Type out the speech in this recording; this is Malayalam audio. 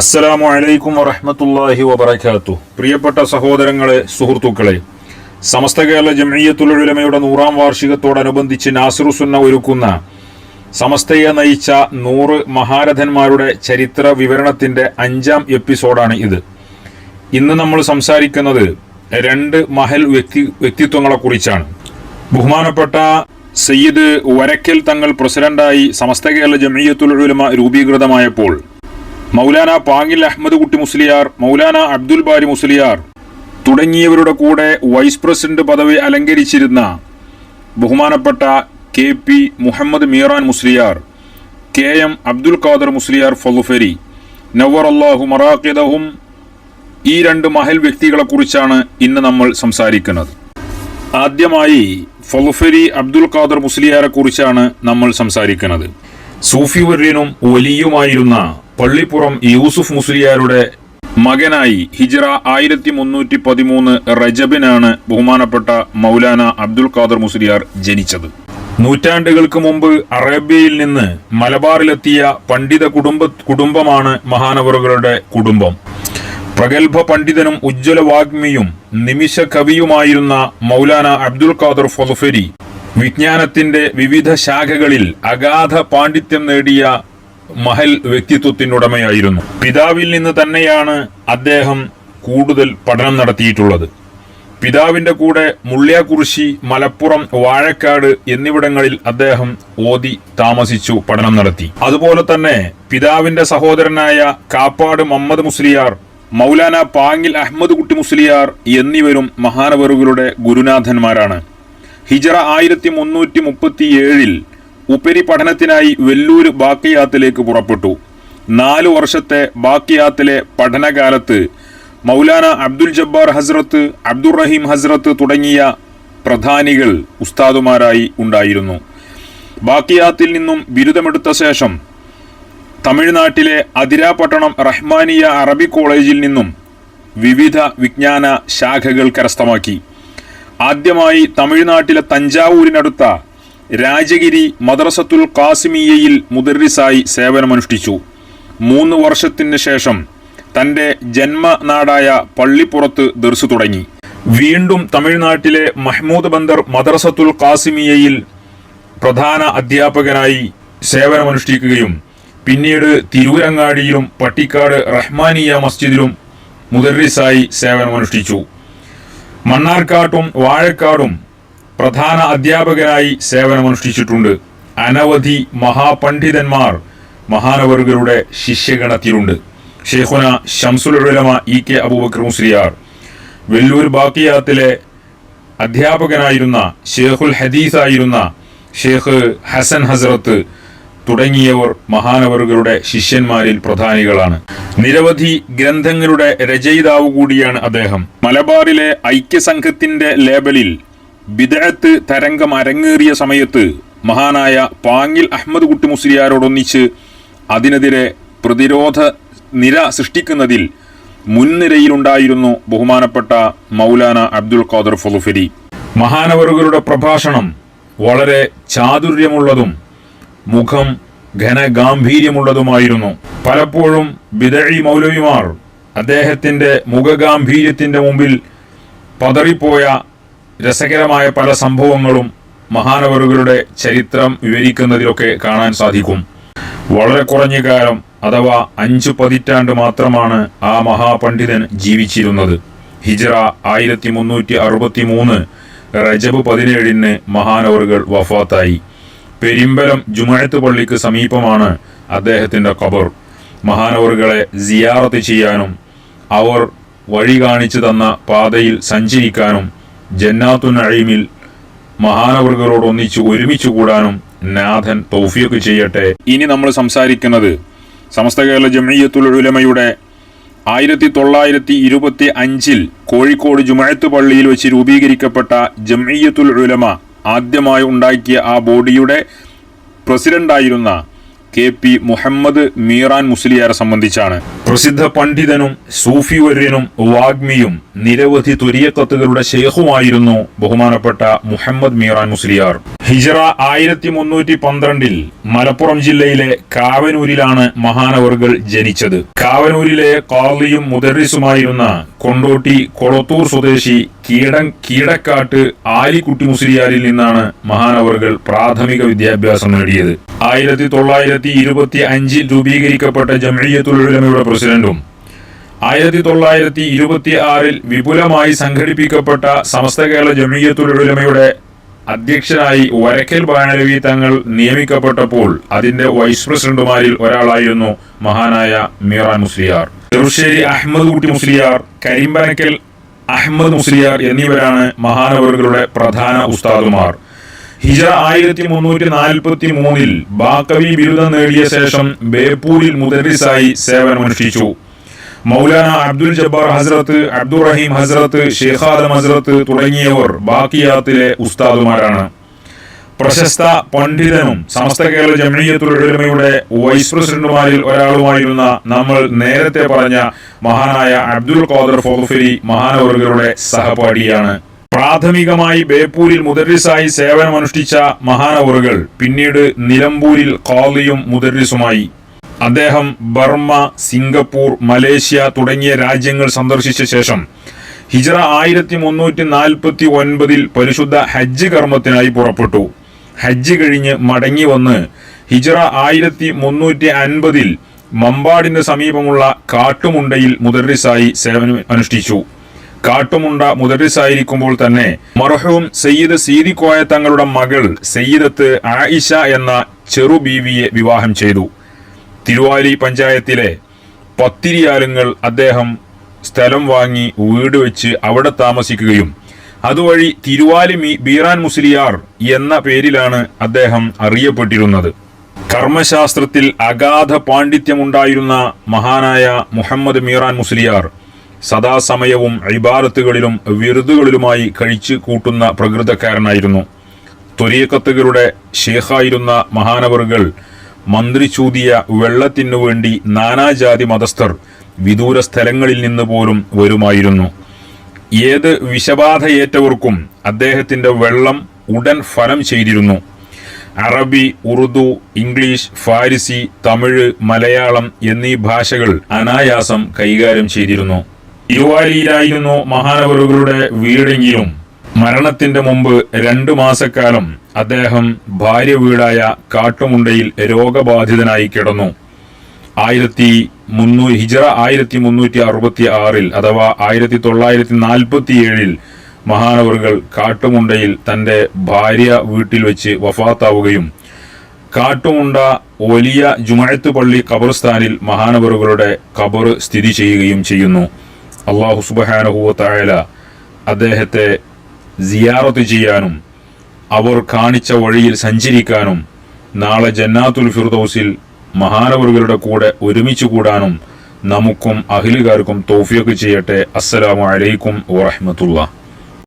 അസ്സലാമു അലൈക്കും വറഹമത്തല്ലാഹി വബറകാതുഹു പ്രിയപ്പെട്ട സഹോദരങ്ങളെ സുഹൃത്തുക്കളെ സമസ്ത കേരള ജംഇയ്യത്തുൽ ഉലമയുടെ നൂറാം വാർഷികത്തോടനുബന്ധിച്ച് നാസിറുസുന്ന ഒരുക്കുന്ന സമസ്തയെ നയിച്ച നൂറ് മഹാരഥന്മാരുടെ ചരിത്ര വിവരണത്തിന്റെ അഞ്ചാം എപ്പിസോഡാണ് ഇത്. ഇന്ന് നമ്മൾ സംസാരിക്കുന്നത് രണ്ട് മഹൽ വ്യക്തി വ്യക്തിത്വങ്ങളെ കുറിച്ചാണ്. ബഹുമാനപ്പെട്ട സയ്യിദ് വരക്കൽ തങ്ങൾ പ്രസിഡന്റായി സമസ്ത കേരള ജംഇയ്യത്തുൽ ഉലമ രൂപീകൃതമായപ്പോൾ മൗലാന പാങ്ങിൽ അഹമ്മദ് കുട്ടി മുസ്ലിയാർ മൗലാന അബ്ദുൽ ബാരി മുസ്ലിയാർ തുടങ്ങിയവരുടെ കൂടെ വൈസ് പ്രസിഡന്റ് പദവി അലങ്കരിച്ചിരുന്ന ബഹുമാനപ്പെട്ട K P Muhammad Meeran Musliyar K M Abdul Khader Musliyar ഫലുഫരി നവർ അള്ളാഹു മറാഖിദഹും ഈ രണ്ട് മഹൽ വ്യക്തികളെക്കുറിച്ചാണ് ഇന്ന് നമ്മൾ സംസാരിക്കുന്നത്. ആദ്യമായി ഫലുഫരി അബ്ദുൽ ഖാദർ മുസ്ലിയാരെ കുറിച്ചാണ് നമ്മൾ സംസാരിക്കുന്നത്. സൂഫി വര്യനും വലിയുമായിരുന്ന പള്ളിപ്പുറം യൂസുഫ് മുസ്ലിയാരുടെ മകനായി ഹിജ്റ ആയിരത്തി മുന്നൂറ്റി പതിമൂന്ന് റജബിനാണ് ബഹുമാനപ്പെട്ട മൗലാന അബ്ദുൽ ഖാദർ മുസ്ലിയാർ ജനിച്ചത്. നൂറ്റാണ്ടുകൾക്ക് മുമ്പ് അറേബ്യയിൽ നിന്ന് മലബാറിലെത്തിയ പണ്ഡിത കുടുംബ കുടുംബമാണ് മഹാനവറുകളുടെ കുടുംബം. പ്രഗത്ഭ പണ്ഡിതനും ഉജ്ജ്വല വാഗ്മിയും നിമിഷ കവിയുമായിരുന്ന മൗലാന അബ്ദുൽ ഖാദർ ഫൊസുഫരി വിജ്ഞാനത്തിന്റെ വിവിധ ശാഖകളിൽ അഗാധ പാണ്ഡിത്യം നേടിയ മഹൽ വ്യക്തിത്വത്തിനുടമയായിരുന്നു. പിതാവിൽ നിന്ന് തന്നെയാണ് അദ്ദേഹം കൂടുതൽ പഠനം നടത്തിയിട്ടുള്ളത്. പിതാവിന്റെ കൂടെ മുള്ളിയാക്കുറിശി മലപ്പുറം വാഴക്കാട് എന്നിവിടങ്ങളിൽ അദ്ദേഹം ഓതി താമസിച്ചു പഠനം നടത്തി. അതുപോലെ തന്നെ പിതാവിന്റെ സഹോദരനായ കാപ്പാട് മുഹമ്മദ് മുസ്ലിയാർ മൗലാന പാങ്ങിൽ അഹമ്മദ് കുട്ടി മുസ്ലിയാർ എന്നിവരും മഹാനവറുകളുടെ ഗുരുനാഥന്മാരാണ്. ഹിജറ ആയിരത്തി മുന്നൂറ്റി മുപ്പത്തി ഏഴിൽ ഉപരി പഠനത്തിനായി വെല്ലൂർ ബാക്കിയാത്തിലേക്ക് പുറപ്പെട്ടു. നാലു വർഷത്തെ ബാക്കിയാത്തിലെ പഠനകാലത്ത് മൗലാന അബ്ദുൽ ജബ്ബാർ ഹസ്രത്ത് അബ്ദുറഹീം ഹസ്രത്ത് തുടങ്ങിയ പ്രധാനികൾ ഉസ്താദുമാരായി ഉണ്ടായിരുന്നു. ബാക്കിയാത്തിൽ നിന്നും ബിരുദമെടുത്ത ശേഷം തമിഴ്നാട്ടിലെ അതിരാപട്ടണം റഹ്മാനിയ അറബി കോളേജിൽ നിന്നും വിവിധ വിജ്ഞാന ശാഖകൾ കരസ്ഥമാക്കി. ആദ്യമായി തമിഴ്നാട്ടിലെ തഞ്ചാവൂരിനടുത്ത രാജഗിരി മദ്രസത്തുൽ കാസിമിയയിൽ മുദർരിസായി സേവനമനുഷ്ഠിച്ചു. മൂന്ന് വർഷത്തിന് ശേഷം തന്റെ ജന്മനാടായ പള്ളിപ്പുറത്ത് ദർസ് തുടങ്ങി. വീണ്ടും തമിഴ്നാട്ടിലെ മഹ്മൂദ് ബന്ദർ മദ്രസത്തുൽ കാസിമിയയിൽ പ്രധാന അധ്യാപകനായി സേവനമനുഷ്ഠിക്കുകയും പിന്നീട് തിരൂരങ്ങാടിയിലും പട്ടിക്കാട് റഹ്മാനിയ മസ്ജിദിലും മുദർരിസായി സേവനമനുഷ്ഠിച്ചു. മണ്ണാർക്കാട്ടും വാഴക്കാടും പ്രധാന അധ്യാപകരായി സേവനമനുഷ്ഠിച്ചിട്ടുണ്ട്. അനവധി മഹാപണ്ഡിതന്മാർ മഹാനവറുകളുടെ ശിഷ്യഗണത്തിലുണ്ട്. Shaikhuna Shamsul Ulama E K Abubakar Musliyar. Vellore ബാക്കിയാത്തിലെ അധ്യാപകനായിരുന്ന ഷെയ്ഖുൽ ഹദീസായിരുന്ന ഷെയ്ഖ് ഹസൻ ഹസ്രത്ത് തുടങ്ങിയവർ മഹാനവറുകളുടെ ശിഷ്യന്മാരിൽ പ്രധാനികളാണ്. നിരവധി ഗ്രന്ഥങ്ങളുടെ രചയിതാവ് കൂടിയാണ് അദ്ദേഹം. മലബാറിലെ ഐക്യസംഘത്തിന്റെ ലേബലിൽ ബിദഅത്ത് തരംഗം അരങ്ങേറിയ സമയത്ത് മഹാനായ പാങ്ങിൽ അഹമ്മദ് കുട്ടി മുസ്ലിയാരോടൊന്നിച്ച് അതിനെതിരെ പ്രതിരോധ നിര സൃഷ്ടിക്കുന്നതിൽ മുൻനിരയിലുണ്ടായിരുന്നു ബഹുമാനപ്പെട്ട മൗലാന അബ്ദുൽ ഖാദർ ഫലുഫരി മഹാനവറുകളുടെ പ്രഭാഷണം വളരെ ചാതുര്യമുള്ളതും മുഖം ഘനഗാംഭീര്യമുള്ളതുമായിരുന്നു. പലപ്പോഴും ബിദഴി മൗലവിമാർ അദ്ദേഹത്തിന്റെ മുഖഗാംഭീര്യത്തിന്റെ മുമ്പിൽ പതറിപ്പോയ രസകരമായ പല സംഭവങ്ങളും മഹാനവറുകളുടെ ചരിത്രം വിവരിക്കുന്നതിലൊക്കെ കാണാൻ സാധിക്കും. വളരെ കുറഞ്ഞ കാലം അഥവാ അഞ്ചു പതിറ്റാണ്ട് മാത്രമാണ് ആ മഹാപണ്ഡിതൻ ജീവിച്ചിരുന്നത്. ഹിജറ ആയിരത്തി മുന്നൂറ്റി അറുപത്തി മൂന്ന് റജബ് പതിനേഴിന് മഹാനവറുകൾ വഫാത്തായി. പെരിമ്പലം ജുമായത്ത് പള്ളിക്ക് സമീപമാണ് അദ്ദേഹത്തിന്റെ ഖബർ. മഹാനവറുകളെ സിയാറത്ത് ചെയ്യാനും അവർ വഴി കാണിച്ചു തന്ന പാതയിൽ സഞ്ചരിക്കാനും ജന്നാത്തു നഴീമിൽ മഹാനവർഗരോട് ഒന്നിച്ച് ഒരുമിച്ച് കൂടാനും നാഥൻ തൗഫീഖ് ചെയ്യട്ടെ. ഇനി നമ്മൾ സംസാരിക്കുന്നത് സമസ്ത കേരള ജമീയത്തുൽ ഉലമയുടെ ആയിരത്തി തൊള്ളായിരത്തി ഇരുപത്തി അഞ്ചിൽ കോഴിക്കോട് ജുമഴത്ത് പള്ളിയിൽ വെച്ച് രൂപീകരിക്കപ്പെട്ട ജമീയത്തുൽ ഉലമ ആദ്യമായി ഉണ്ടാക്കിയ ആ ബോഡിയുടെ പ്രസിഡന്റായിരുന്ന കെ പി മുഹമ്മദ് മീറാൻ മുസ്ലിയാരെ സംബന്ധിച്ചാണ്. പ്രസിദ്ധ പണ്ഡിതനും സൂഫിവര്യനും വാഗ്മിയും നിരവധി തുരിയക്കത്തുകളുടെ ശേഖുമായിരുന്നു ബഹുമാനപ്പെട്ട മുഹമ്മദ് മീറാൻ മുസ്ലിയാർ. ഹിജറ ആയിരത്തി മുന്നൂറ്റി പന്ത്രണ്ടിൽ മലപ്പുറം ജില്ലയിലെ കാവനൂരിലാണ് മഹാനവറുകൾ ജനിച്ചത്. കാവനൂരിലെ കാളിയും മുദറിസുമായിരുന്ന കൊണ്ടോട്ടി കൊളത്തൂർ സ്വദേശി കീടൻ കീടക്കാട്ട് ആലിക്കുട്ടി മുസ്ലിയാരിൽ നിന്നാണ് മഹാനവറുകൾ പ്രാഥമിക വിദ്യാഭ്യാസം നേടിയത്. ആയിരത്തി തൊള്ളായിരത്തി ഇരുപത്തി അഞ്ചിൽ രൂപീകരിക്കപ്പെട്ട ജംഇയ്യത്തുൽ ഉലമയുടെ പ്രസിഡന്റും. ആയിരത്തി തൊള്ളായിരത്തി ഇരുപത്തി ആറിൽ വിപുലമായി സംഘടിപ്പിക്കപ്പെട്ട സമസ്ത കേരള ജമിയത്തുൽ ഉലമയുടെ അധ്യക്ഷനായി വരക്കൽ ബാനലവി തങ്ങൾ നിയമിക്കപ്പെട്ടപ്പോൾ അതിന്റെ വൈസ് പ്രസിഡന്റുമാരിൽ ഒരാളായിരുന്നു മഹാനായ മീറാൻ മുസ്ലിയാർ. ചെറുശ്ശേരി അഹമ്മദ് കുട്ടി മുസ്ലിയാർ കരിമ്പനക്കൽ അഹമ്മദ് മുസ്ലിയാർ എന്നിവരാണ് മഹാനവറുകളുടെ പ്രധാന ഉസ്താദുമാർ. ഹിജറ ആയിരത്തി മുന്നൂറ്റി നാൽപ്പത്തി മൂന്നിൽ ബാക്കവി ബിരുദം നേടിയ ശേഷം ബേപ്പൂരിൽ മുദരിസായി സേവനമനുഷ്ഠിച്ചു. മൗലാന അബ്ദുൽ ജബ്ബാർ ഹസ്രത്ത് അബ്ദുറഹീം ഹസ്രത്ത് ഷെയ്ഖ് ആദം ഹസ്രത്ത് തുടങ്ങിയവർ ബാക്കിയാത്തിലെ ഉസ്താദുമാരാണ്. പ്രശസ്ത പണ്ഡിതനും സമസ്ത കേരള ജമിയത്തുൽ ഉലമയുടെ വൈസ് പ്രസിഡന്റുമാരിൽ ഒരാളുമായിരുന്ന നമ്മൾ നേരത്തെ പറഞ്ഞ മഹാനായ അബ്ദുൽ ഖാദർ ഫോഫരി മഹാനവർഗരുടെ സഹപാഠിയാണ്. പ്രാഥമികമായി ബേപ്പൂരിൽ മുദരിസായി സേവനമനുഷ്ഠിച്ച മഹാനവറുകൾ പിന്നീട് നിലമ്പൂരിൽ ഖാദിയും മുദരിസുമായി അദ്ദേഹം ബർമ്മ സിംഗപ്പൂർ മലേഷ്യ തുടങ്ങിയ രാജ്യങ്ങൾ സന്ദർശിച്ച ശേഷം ഹിജറ ആയിരത്തി മുന്നൂറ്റി നാൽപ്പത്തി ഒൻപതിൽ പരിശുദ്ധ ഹജ്ജ് കർമ്മത്തിനായി പുറപ്പെട്ടു. ഹജ്ജ് കഴിഞ്ഞ് മടങ്ങി വന്ന് ഹിജറ ആയിരത്തി മുന്നൂറ്റി അൻപതിൽ മമ്പാടിന് സമീപമുള്ള കാട്ടുമുണ്ടയിൽ മുദറിസായി സേവനം അനുഷ്ഠിച്ചു കാട്ടുമുണ്ട മുദരിസായിരിക്കുമ്പോൾ തന്നെ മർഹൂം സയ്യിദ് സീദിക്കോയ തങ്ങളുടെ മകൾ സയ്യിദത്ത് ആയിഷ എന്ന ചെറു ബീവിയെ വിവാഹം ചെയ്തു. തിരുവാലി പഞ്ചായത്തിലെ പത്തിരിയാലങ്ങൾ അദ്ദേഹം സ്ഥലം വാങ്ങി വീട് വെച്ച് അവിടെ താമസിക്കുകയും അതുവഴി തിരുവാലി മി ബീറാൻ മുസ്ലിയാർ എന്ന പേരിലാണ് അദ്ദേഹം അറിയപ്പെട്ടിരുന്നത്. കർമ്മശാസ്ത്രത്തിൽ അഗാധ പാണ്ഡിത്യമുണ്ടായിരുന്ന മഹാനായ മുഹമ്മദ് മീറാൻ മുസ്ലിയാർ സദാസമയവും ഇബാരത്തുകളിലും വിരുദുകളിലുമായി കഴിച്ചു കൂട്ടുന്ന പ്രകൃതക്കാരനായിരുന്നു. ത്വരീക്കത്തുകളുടെ ഷേഖായിരുന്ന മഹാനവറുകൾ മന്ത്രി ചൂതിയ വെള്ളത്തിനു വേണ്ടി നാനാജാതി മതസ്ഥർ വിദൂര സ്ഥലങ്ങളിൽ നിന്ന് പോലും വരുമായിരുന്നു. ഏത് വിഷബാധയേറ്റവർക്കും അദ്ദേഹത്തിന്റെ വെള്ളം ഉടൻ ഫലം ചെയ്തിരുന്നു. അറബി ഉറുദു ഇംഗ്ലീഷ് ഫാരിസി തമിഴ് മലയാളം എന്നീ ഭാഷകൾ അനായാസം കൈകാര്യം ചെയ്തിരുന്നു. ഇരുവാലിയിലായിരുന്നു മഹാനവറുകളുടെ വീടെങ്കിലും. മരണത്തിന്റെ മുമ്പ് രണ്ടു മാസക്കാലം അദ്ദേഹം ഭാര്യ വീടായ കാട്ടുമുണ്ടയിൽ രോഗബാധിതനായി കിടന്നു. ആയിരത്തി മുന്നൂ ഹിജറ ആയിരത്തി മുന്നൂറ്റി അറുപത്തി ആറിൽ അഥവാ ആയിരത്തി തൊള്ളായിരത്തി നാൽപ്പത്തി ഏഴിൽ മഹാനവറുകൾ കാട്ടുമുണ്ടയിൽ തന്റെ ഭാര്യ വീട്ടിൽ വെച്ച് വഫാത്താവുകയും കാട്ടുമുണ്ട വലിയ ജുമഴത്ത് പള്ളി ഖബർസ്ഥാനിൽ മഹാനവറുകളുടെ ഖബർ സ്ഥിതി ചെയ്യുകയും ചെയ്യുന്നു. അള്ളാഹു സുബഹാനഹുവ തായാല അദ്ദേഹത്തെ സിയാറത്ത് ചെയ്യാനും അവർ കാണിച്ച വഴിയിൽ സഞ്ചരിക്കാനും നാളെ ജന്നാത്തുൽ ഫിർദൌസിൽ മഹാനവറുകളുടെ കൂടെ ഒരുമിച്ച് കൂടാനും നമുക്കും അഖിലുകാർക്കും തോഫിയൊക്കെ ചെയ്യട്ടെ. അസ്സലാമു അലൈക്കും വറഹ്മത്തുള്ളാഹി.